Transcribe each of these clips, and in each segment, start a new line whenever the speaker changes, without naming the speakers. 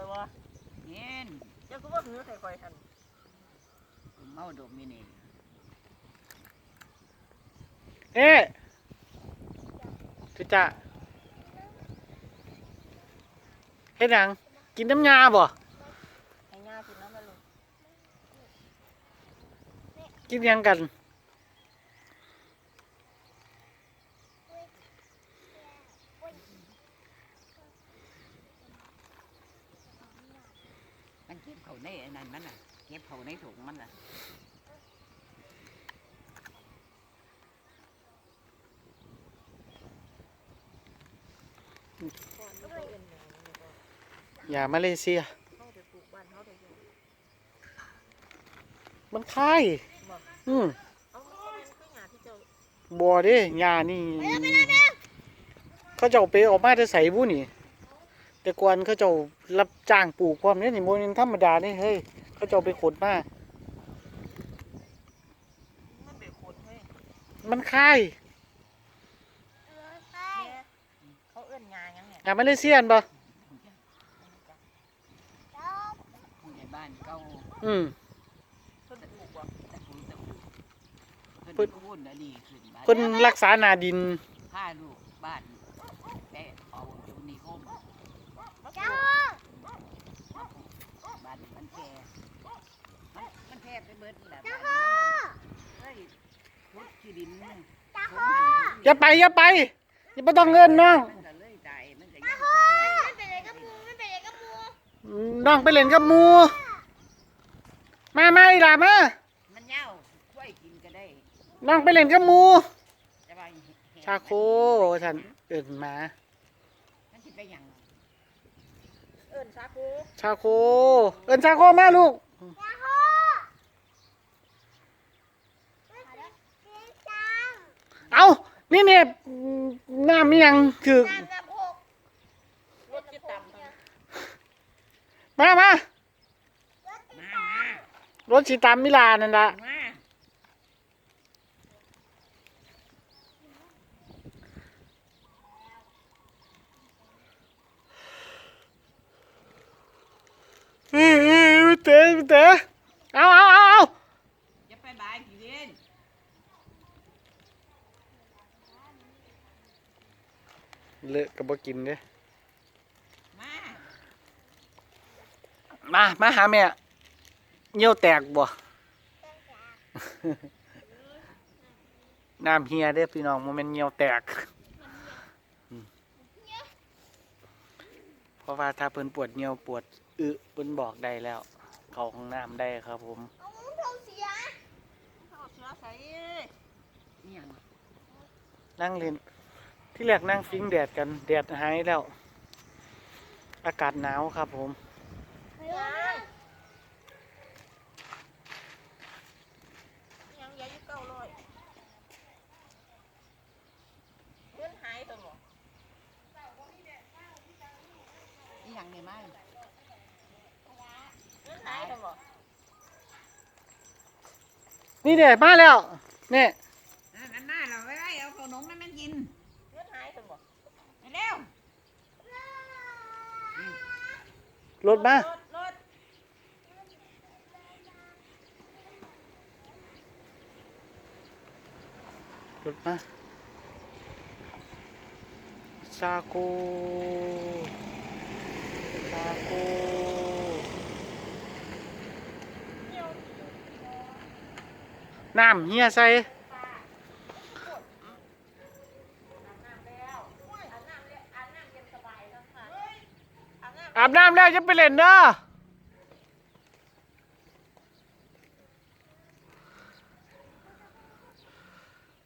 ข่อยว่า
เย็น
เจ้าก็ว่าหือใส่ข่อยทัน
กูเมาดมนี่นี่
เอ๊ะจุจ่าเฮ็ดหยังกินน้ำยาบ่
ให้ย่ากินน้ำมันลูก
กินหยังกัน
มันเก็บเขาในอันนั้นมันน่ะเก็บเขาในถุง มันน่ะ
ก่อนก็ไปเอ็นหยังนี่ก็
อย่ามาเลเซีย
เข้าไปปลูกบ้านเขาได้ยัง
มันคาย
บ่
อืม
เอามันก็เป็นคือหญ้าที่เจ้า
บัวเด้ยานี่ เขาเจ้าไปออกมาจะใส่บุนี่ แต่ก่อนเขาเจ้ารับจ้างปลูกความนี้นี่โมนธรรมดานี่เฮ้ย เขาเจ้าไปขนมา
มันเป็นคนเฮ้ย
มันคาย
แม่เขาเอื้อนหญ้าหยังเนี่ย
อย่ามาเลเซียนบ่
ผู้ใหญ่บ้านเก่า
อืม
เพิ่นปลูกบ่
ตะปูตะปู
เพิ่
เพิ่
น
นพูดนะดีขึ้นบ้าน
เพิ่นรักษาหนาดิน
พาลูกบ้านแต่เอาอยู่นิคม
จ้า
บ้านมันแก่มันมันแทบไปเบิดแหละบ้านมันเฮ้ย
อย่าไปอย่าไปอย่าไปต้องเงินน้อง
มันก็เลยตายมันก็ยัง
ไม่เป็นไรกับมูไม่เป็นไรกับมู
น้องไปเล่นกับหมูมามาอีหล่ะมา
มันเหย้าช่วยกินก็ได้
น้องไปเล่นกับหมู
จะว่า
ชาโคท่านเอิ่นมา
มันสิไปหยัง
เอิ้นซาคู
ชาโคเอิ่นชาโคมาลูก เอานี่เนี่ยน้ำยังคือ
มา
มารถสีตามมิลานั่นละเฮ้ยเฮ้ยเตะเตะเอาเอาเอาเอา
อย่าไปบายพี่เวน
เลอะกับบ่กินเด้
มา
มามาหาแม่เงี้ยวแตกบ่น้ำเฮียเด้อพี่น้องโมเมนต์เงี้ยวแตกอืมเพราะว่าถ้าเพิ่นปวดเงี้ยวปวดอึเพิ่นบอกได้แล้ว เข้าห้องน้ำได้ครับผม
เอามูเท่าเสีย
เอาเสือใส่
นี่หยัง
นั่งเล่น ที่แรกนั่งฟิงแดดกันแดดหายแล้ว อากาศหนาวครับผม
ยังยาอยู่เก้าร้อยเงินหายตัวบ่
นี่หยังเนี่ยมา
เงินหายตัวบ่
นี่เด็มาแล้วเนี่ย
นั่นนั่นมาเราไว้ไว้เอาขนมให้มันกิน
เงินหายตัวบ่
ไปเร็ว
รถมา
รถรถ
มาซาโกซาโกน้ำเฮียใส่ อาบน้ำแล้วจะไปเล่นเด้อ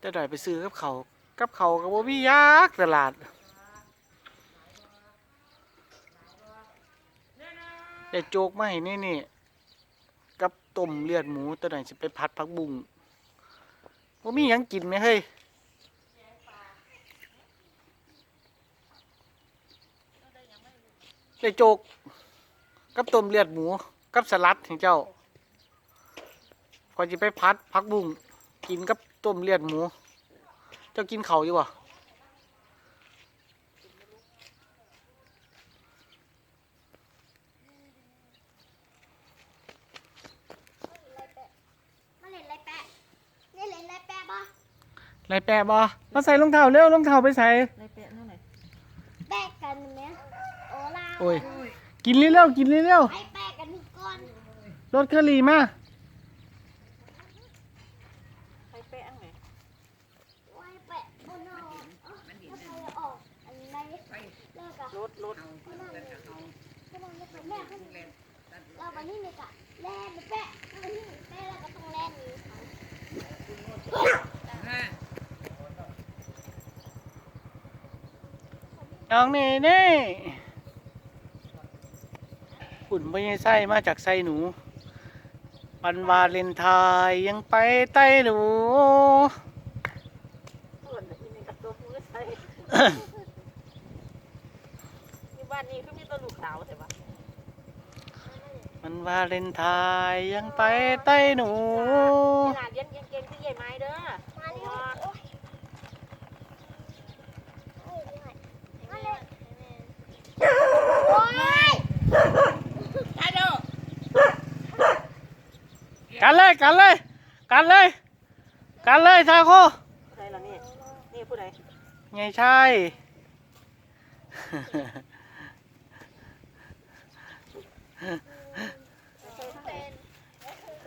จะได้ไปซื้อกับเขากับเขากับบ่มียักตลาดได้โจกมาให้นี่นี่กับต้มเลือดหมูตัวไหนจะไปผัดผักบุ้งบ่มีหยังกินไหมเฮ้ย ได้โจก กับต้มเลือดหมู กับสลัดของเจ้าก่อนจะไปพัดพักบุ้งกินกับต้มเลือดหมู เจ้ากินเข่าอยู่บ่ไรแปะบอมาใส่รองเท้าเร็วรองเท้าไปใส่
อลา
โอ้ย กินเร็วๆกินเร็ว
ไอแปะกันก่อน
ๆรถเคอรี่มา
ไรเปะอันไหน
ไว้แปะบนนอกถ้าใครออกอันไหนเลิกอะ
รถรถ
ก็นั่งเลยก็นั่งเลยแม่ขึ้นเราไปนี่เลยกะแล่นแปะเราไปนี่แปะแล้วก็ต้องแล่นนี้
น้องเน่เน่ หุ่นไม่ใช่ไส้มาจากไส้หนูวันวาเลนไทน์ยังไปใต้หนู
ส่วนอีนี่กับตัวมือใส่ที่บ้านนี้คือมีตัวลูกสาวใช่ปะ
มันวาเลนไทน์ยังไปใต้หนู
ขนาดเย็นเก่งๆคือใหญ่ไม้เด้อ
มาเร็วโอ้ยโอ้ยมาเร็วโอ้ย
ฮัลโหล
กันเลยกันเลย กันเลย กันเลยทาโค
ผู้ใดล่ะนี่นี่ผู้ใด
ไงใช่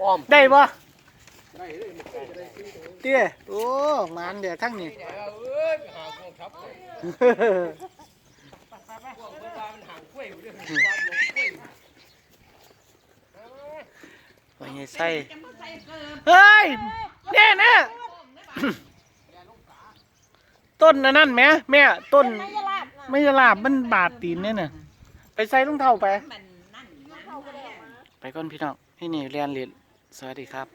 อ้อม
ได้ปะเตี้ยโอ้มันเดี๋ยวทั้งนี้
เอ้ยหาพวกครับพวกเวลามันห่างกล้วยอยู่เรื่องความหลงกล้วย
ว่าไงใส่เฮ้ยเนี่ยนะต้นอันนั่นแม่แม่ต้น
ไม่จะ
ลาบมันบาดตีนเนี่ยน่ะไปใส่รองเท้าไป
มันนั่น
เข้าไปไป
ก่อนพี่น้องพี่นี่เรียนเรียนสวัสดีครับ